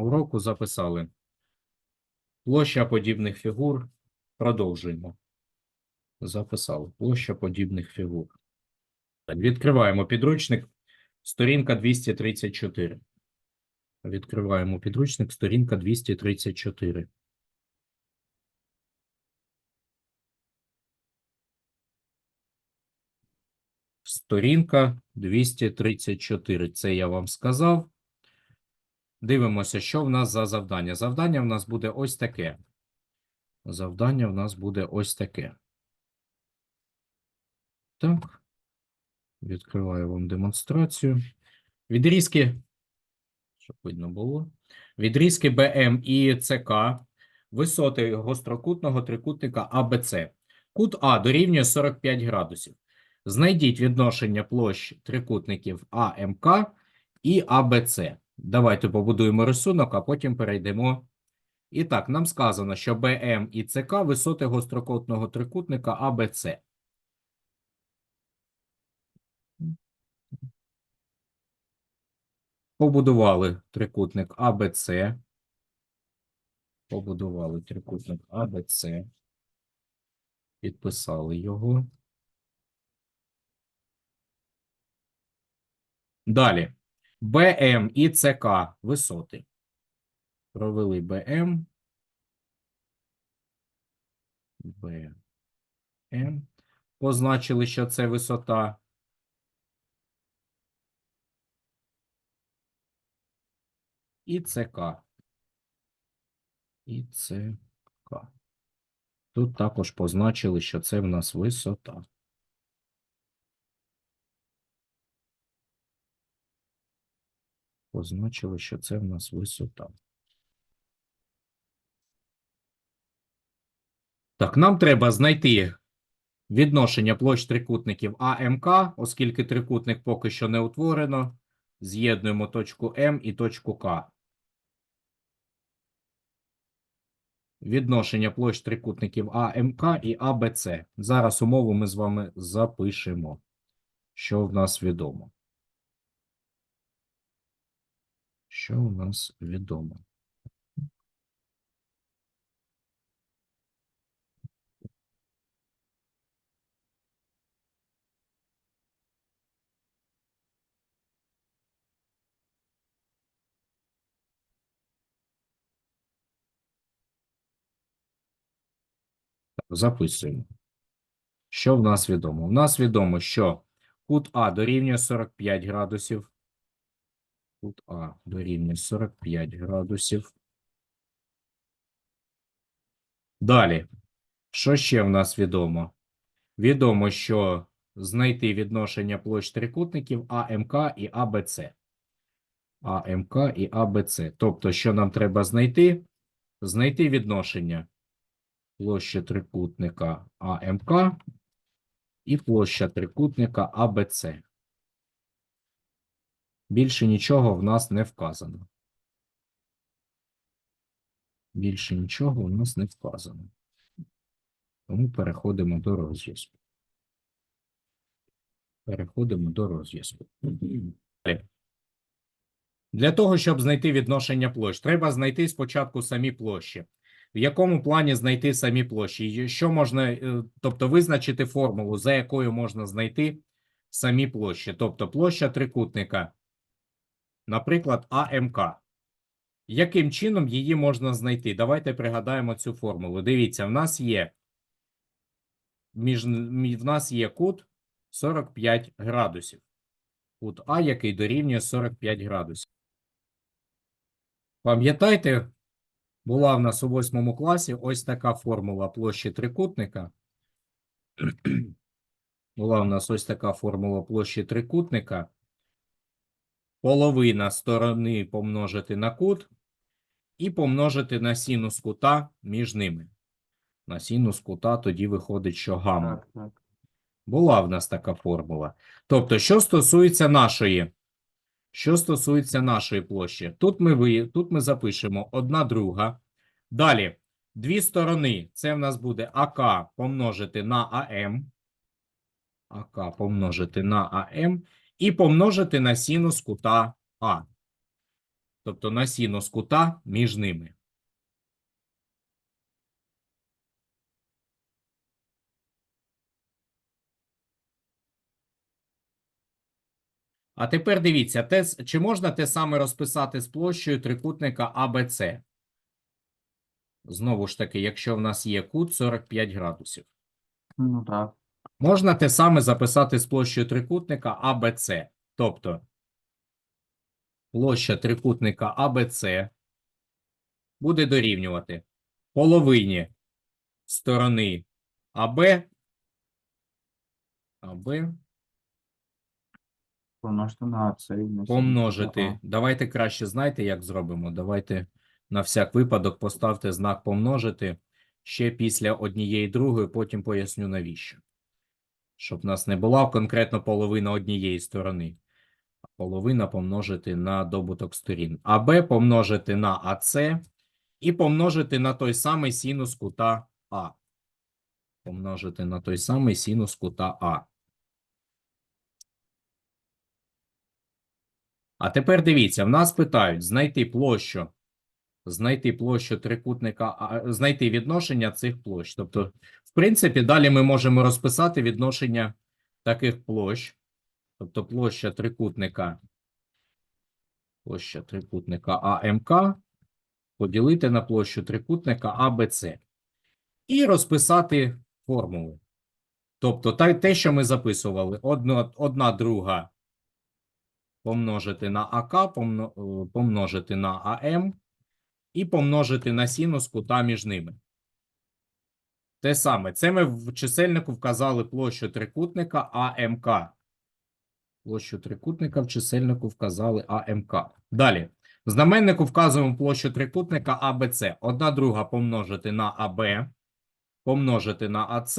уроку записали. Площа подібних фігур. Продовжуємо. Записали. Площа подібних фігур. Відкриваємо підручник. Сторінка 234. Відкриваємо підручник. Сторінка 234. Сторінка 234. Це я вам сказав. Дивимося, що в нас за завдання. Завдання в нас буде ось таке. Завдання в нас буде ось таке. Так. Відкриваю вам демонстрацію. Відрізки, щоб видно було. Відрізки БМ і ЦК висоти гострокутного трикутника АБЦ. Кут А дорівнює 45 градусів. Знайдіть відношення площ трикутників АМК і АБЦ. Давайте побудуємо рисунок, а потім перейдемо. І так, нам сказано, що БМ і ЦК висоти гострокутного трикутника АБЦ. Побудували трикутник АБЦ. Побудували трикутник АБЦ. Підписали його. Далі. БМ і ЦК висоти. Провели БМ. БМ. Позначили, що це висота. І ЦК. І ЦК. Тут також позначили, що це в нас висота. Позначили, що це в нас висота. Так, нам треба знайти відношення площ трикутників АМК, оскільки трикутник поки що не утворено. З'єднуємо точку М і точку К. Відношення площ трикутників АМК і АБЦ. Зараз умову ми з вами запишемо, що в нас відомо. Що у нас відомо? Записуємо. Що в нас відомо? В нас відомо, що кут А дорівнює 45 градусів. Кут А дорівнює 45 градусів. Далі. Що ще в нас відомо? Відомо, що знайти відношення площ трикутників АМК і АБЦ. АМК і АБЦ. Тобто, що нам треба знайти? Знайти відношення площа трикутника АМК і площа трикутника АБЦ. Більше нічого в нас не вказано. Більше нічого в нас не вказано. Тому переходимо до розв'язку. Переходимо до розв'язку. Для того, щоб знайти відношення площ, треба знайти спочатку самі площі. В якому плані знайти самі площі? Що можна, е, тобто визначити формулу, за якою можна знайти самі площі, тобто площа трикутника, наприклад, АМК. Яким чином її можна знайти? Давайте пригадаємо цю формулу. Дивіться, в нас є між, в нас є кут 45 градусів. Кут А, який дорівнює 45 градусів. Пам'ятаєте, була в нас у восьмому класі ось така формула площі трикутника. Була в нас ось така формула площі трикутника. Половина сторони помножити на кут і помножити на синус кута між ними. На синус кута тоді виходить, що так. Була в нас така формула. Тобто, що стосується нашої, що стосується нашої площі, тут ми, ви, тут ми запишемо одна друга. Далі, дві сторони. Це в нас буде АК помножити на АМ. АК помножити на АМ і помножити на синус кута А. тобто на синус кута між ними. А тепер дивіться, те, чи можна те саме розписати з площею трикутника АБЦ? Знову ж таки, якщо в нас є кут 45 градусів. Ну так. Можна те саме записати з площею трикутника АБЦ. Тобто площа трикутника АБЦ буде дорівнювати половині сторони АБ, АБ Помножити на це. помножити. Давайте краще знаєте, як зробимо. Давайте на всяк випадок поставте знак помножити ще після однієї другої, потім поясню навіщо. Щоб в нас не була конкретно половина однієї сторони. а Половина помножити на добуток сторін. АБ помножити на АЦ і помножити на той самий синус кута А. Помножити на той самий синус кута А. А тепер дивіться, в нас питають знайти площу, знайти площу трикутника, знайти відношення цих площ. Тобто, в принципі, далі ми можемо розписати відношення таких площ. Тобто площа трикутника, площа трикутника АМК поділити на площу трикутника АБЦ. І розписати формули. Тобто, те, що ми записували, одна, одна друга помножити на АК, помно- помножити на АМ і помножити на синус кута між ними. Те саме. Це ми в чисельнику вказали площу трикутника АМК. Площу трикутника в чисельнику вказали АМК. Далі. В знаменнику вказуємо площу трикутника АБЦ. Одна друга помножити на АБ, помножити на АЦ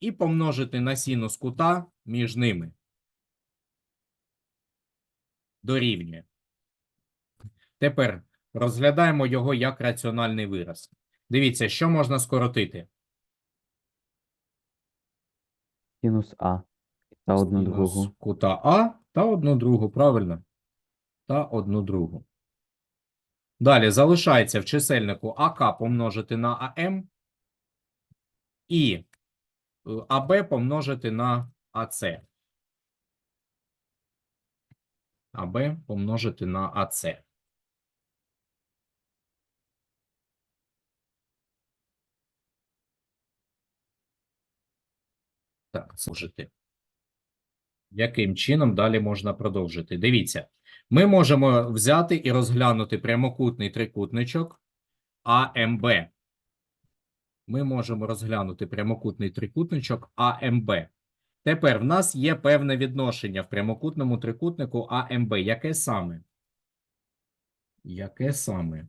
і помножити на синус кута між ними. Дорівнює. Тепер розглядаємо його як раціональний вираз. Дивіться, що можна скоротити. Синус А та одну Синус другу. Кута А та одну другу, правильно? Та одну другу. Далі залишається в чисельнику АК помножити на АМ і е, АБ помножити на АЦ. АБ помножити на АЦ. Так, це. Яким чином далі можна продовжити? Дивіться, ми можемо взяти і розглянути прямокутний трикутничок АМБ. Ми можемо розглянути прямокутний трикутничок АМБ. Тепер в нас є певне відношення в прямокутному трикутнику АМБ. Яке саме? Яке саме?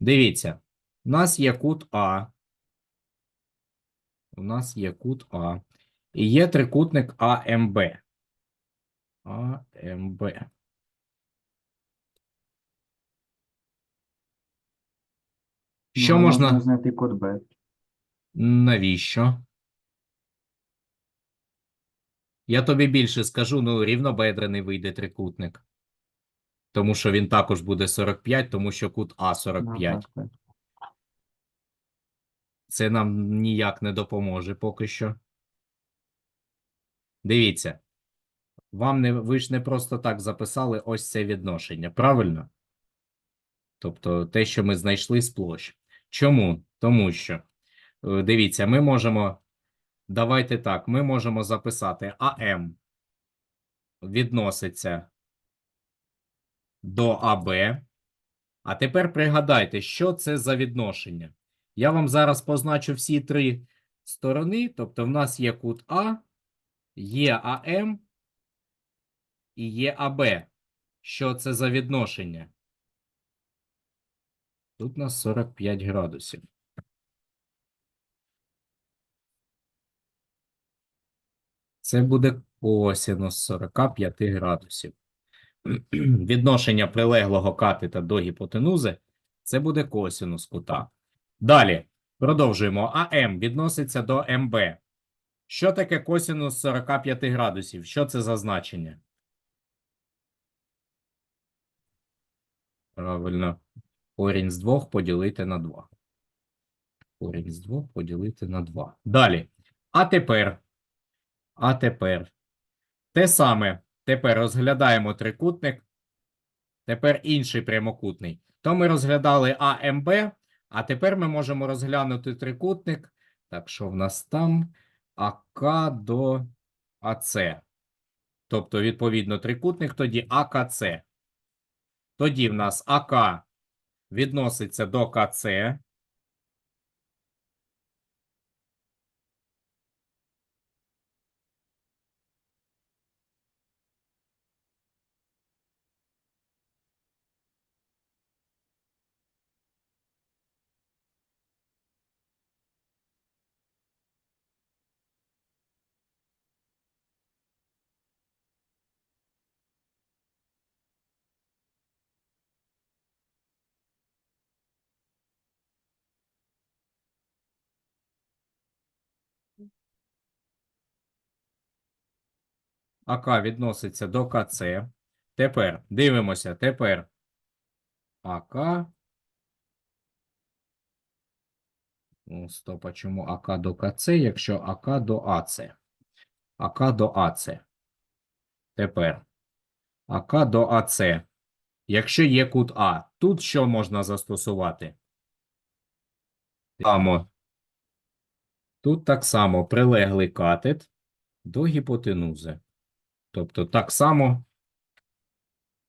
Дивіться, у нас є кут А у нас є кут А. І є трикутник АМБ. АМБ. Що ну, можна... можна знайти код Б? Навіщо? Я тобі більше скажу: ну, рівнобедрений вийде трикутник. Тому що він також буде 45, тому що кут А45. Це нам ніяк не допоможе поки що. Дивіться. Вам не, ви ж не просто так записали ось це відношення, правильно? Тобто те, що ми знайшли з площ. Чому? Тому що, е, дивіться, ми можемо, давайте так, ми можемо записати АМ відноситься до АБ. А тепер пригадайте, що це за відношення. Я вам зараз позначу всі три сторони. Тобто, в нас є кут А, є АМ і є АБ. Що це за відношення? Тут у нас 45 градусів. Це буде косинус 45 градусів. Відношення прилеглого катета до гіпотенузи це буде косинус кута. Далі продовжуємо. АМ відноситься до МБ. Що таке косинус 45 градусів? Що це за значення? Правильно. Корінь з 2 поділити на 2. Корінь з 2 поділити на 2. Далі. А тепер. А тепер. Те саме. Тепер розглядаємо трикутник. Тепер інший прямокутний. То ми розглядали АМБ, а тепер ми можемо розглянути трикутник. Так, що в нас там? АК до АЦ. Тобто, відповідно, трикутник тоді АКЦ. Тоді в нас АК відноситься до КЦ. АК відноситься до КЦ. Тепер дивимося. Тепер АК. Ну, стоп, а чому АК до КЦ, якщо АК до АЦ? АК до АЦ. Тепер АК до АЦ. Якщо є кут А, тут що можна застосувати? Само. Тут так само прилеглий катет до гіпотенузи. Тобто так само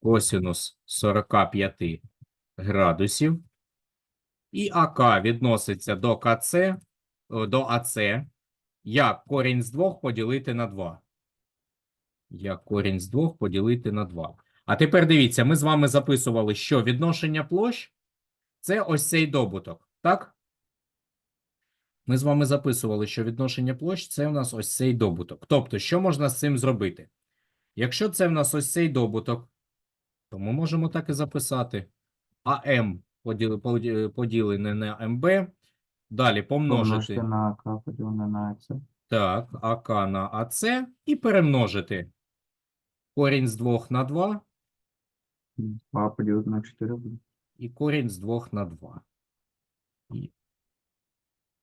косинус 45 градусів. І АК відноситься до КЦ, до АЦ, як корінь з 2 поділити на 2. Як корінь з 2 поділити на 2. А тепер дивіться, ми з вами записували, що відношення площ – це ось цей добуток, так? Ми з вами записували, що відношення площ – це у нас ось цей добуток. Тобто, що можна з цим зробити? Якщо це в нас ось цей добуток, то ми можемо так і записати. АМ поділене на МБ. Далі помножити Помножити на АК поділене на АЦ. так, АК на АЦ і перемножити корінь з 2 на 2 2 поділити на 4 буде. і корінь з 2 на 2. І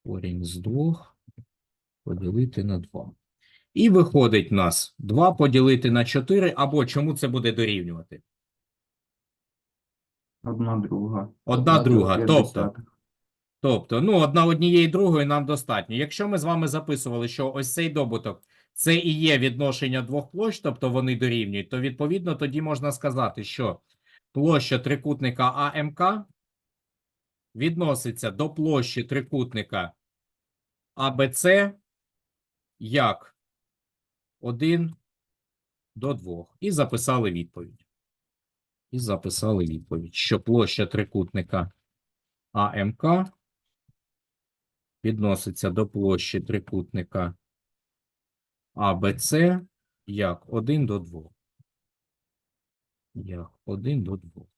корінь з 2 поділити на 2. І виходить у нас 2 поділити на 4, або чому це буде дорівнювати? Одна друга. Одна друга, п'ять тобто? Тобто, ну, одна однієї другої нам достатньо. Якщо ми з вами записували, що ось цей добуток це і є відношення двох площ, тобто вони дорівнюють, то відповідно тоді можна сказати, що площа трикутника АМК відноситься до площі трикутника АБЦ як 1 до 2. І записали відповідь. І записали відповідь, що площа трикутника АМК відноситься до площі трикутника АБЦ як 1 до 2. Як 1 до 2.